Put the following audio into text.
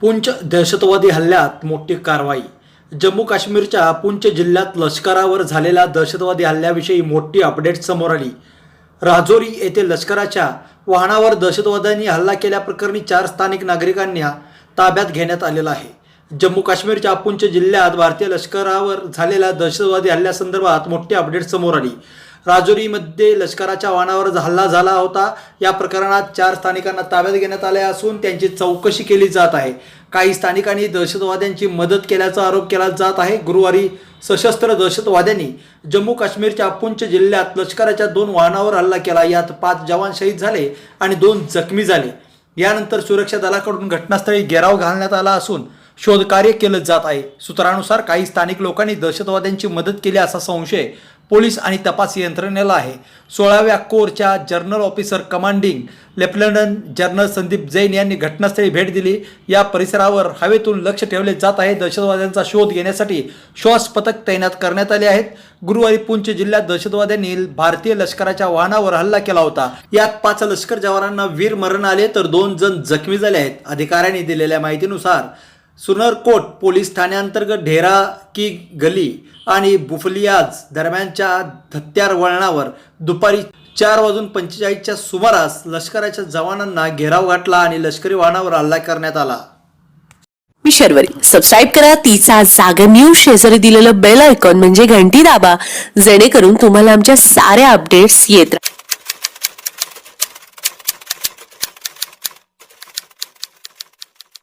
पुंछ दहशतवादी हल्ल्यात मोठी कारवाई. जम्मू काश्मीरच्या पुंछ जिल्ह्यात लष्करावर झालेल्या दहशतवादी हल्ल्याविषयी मोठी अपडेट समोर आली. राजौरी येथे लष्कराच्या वाहनावर दहशतवाद्यांनी हल्ला केल्याप्रकरणी चार स्थानिक नागरिकांना ताब्यात घेण्यात आलेला आहे. जम्मू काश्मीरच्या पुंछ जिल्ह्यात भारतीय लष्करावर झालेल्या दहशतवादी हल्ल्यासंदर्भात मोठी अपडेट समोर आली. राजौरीमध्ये लष्कराच्या वाहनावर हल्ला झाला होता. या प्रकरणात चार स्थानिकांना ताब्यात घेण्यात आले असून त्यांची चौकशी केली जात आहे. काही स्थानिकांनी दहशतवाद्यांची मदत केल्याचा आरोप केला जात आहे. गुरुवारी सशस्त्र दहशतवाद्यांनी जम्मू काश्मीरच्या पुंछ जिल्ह्यात लष्कराच्या दोन वाहनावर हल्ला केला. यात पाच जवान शहीद झाले आणि दोन जखमी झाले. यानंतर सुरक्षा दलाकडून घटनास्थळी घेराव घालण्यात आला असून शोधकार्य केलं जात आहे. सूत्रानुसार काही स्थानिक लोकांनी दहशतवाद्यांची मदत केली असा संशय पोलीस आणि तपास यंत्रणेला आहे. सोळाव्या कोरच्या general officer commanding lieutenant general Sandeep Jain यांनी घटनास्थळी भेट दिली. या परिसरावर हवेतून लक्ष ठेवले जात आहे. दहशतवाद्यांचा शोध घेण्यासाठी श्वास पथक तैनात करण्यात आले आहेत. गुरुवारी पुंछ जिल्ह्यात दहशतवाद्यांनी भारतीय लष्कराच्या वाहनावर हल्ला केला होता. यात पाच लष्कर जवानांना वीर मरण आले तर दोन जण जखमी झाले आहेत. अधिकाऱ्यांनी दिलेल्या माहितीनुसार सुनरकोट पोलीस ठाण्याअंतर्गत ढेरा की गली आणि बुफलियाज दरम्यानच्या धत्त्यार वळणावर दुपारी चार वाजून पंचेचाळीसच्या सुमारास लष्कराच्या जवानांना घेराव घातला आणि लष्करी वाहनावर हल्ला करण्यात आला. मी शर्वरी. सबस्क्राईब करा तिचा जागर न्यूज शेजारी दिलेलं बेल आयकॉन म्हणजे घंटी दाबा. जेणेकरून तुम्हाला आमच्या साऱ्या अपडेट्स येत राहतील